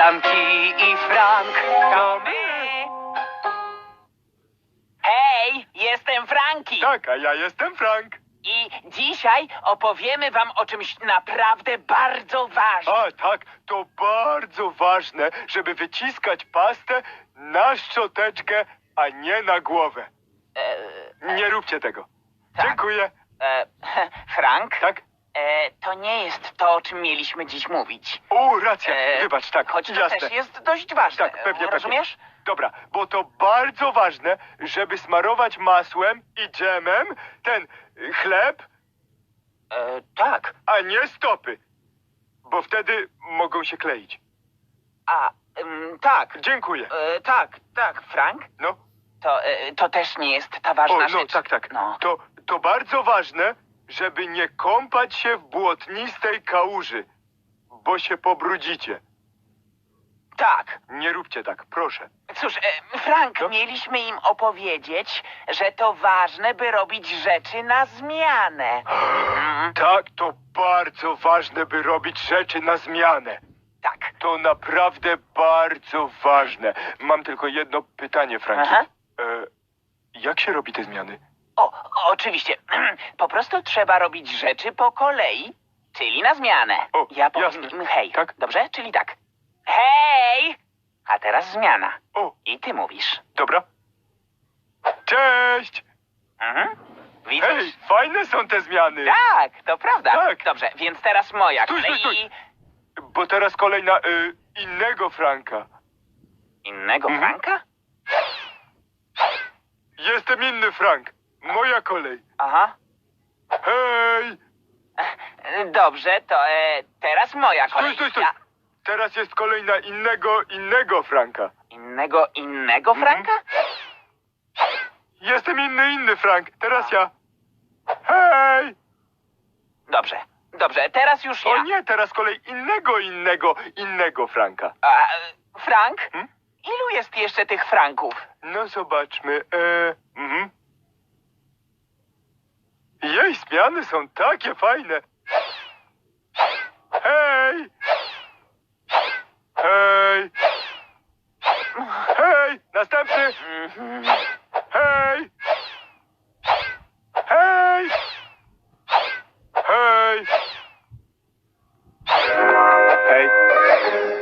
Franki i Frank, to my. Hej, jestem Franki. Tak, a ja jestem Frank. I dzisiaj opowiemy wam o czymś naprawdę bardzo ważnym. A tak, to bardzo ważne, żeby wyciskać pastę na szczoteczkę, a nie na głowę. E, Nie róbcie tego. Tak. Dziękuję. e, Frank, Tak? E, to nie jest to, o czym mieliśmy dziś mówić. O, racja. E, Wybacz, tak, Choć to jasne. też jest dość ważne. Tak, pewnie, pewnie. Rozumiesz? Dobra, bo to bardzo ważne, żeby smarować masłem i dżemem ten y, chleb, E, tak. a nie stopy. Bo wtedy mogą się kleić. A, ym, tak. Dziękuję. E, tak, tak, Frank. No, To, e, to też nie jest ta ważna o, no rzecz. tak, tak. No. To, to bardzo ważne, żeby nie kąpać się w błotnistej kałuży, bo się pobrudzicie. Tak. Nie róbcie tak, proszę. Cóż, e, Frank, No. mieliśmy im opowiedzieć, że to ważne, by robić rzeczy na zmianę. Tak, to bardzo ważne, by robić rzeczy na zmianę. Tak. To naprawdę bardzo ważne. Mam tylko jedno pytanie, Franki. Aha. E, jak się robi te zmiany? O, oczywiście. Po prostu trzeba robić rzeczy po kolei, czyli na zmianę. O, ja powiem jasne. im hej. Tak. Dobrze? Czyli tak. Hej! A teraz zmiana. O, I ty mówisz. dobra. Cześć! Mhm. Widzisz? Hej, fajne są te zmiany. Tak, to prawda. Tak. Dobrze, więc teraz moja Stój, kolej stój, stój. i Bo teraz kolej na y, innego Franka. innego Mhm. Franka? Jestem inny Frank. Moja kolej. Aha. Hej! Dobrze, to e, teraz moja kolej. Stój, stój, stój. Ja, Teraz jest kolej na innego, innego Franka. innego, innego Mhm. Franka? Jestem inny, inny Frank. Teraz ja. Hej! Dobrze, dobrze, teraz już ja. O nie, teraz kolej innego, innego, innego Franka. A, e, Frank? Hmm? Ilu jest jeszcze tych Franków? No zobaczmy. E, mhm zmiany są takie fajne. Hej! Hej! Hej! Następny!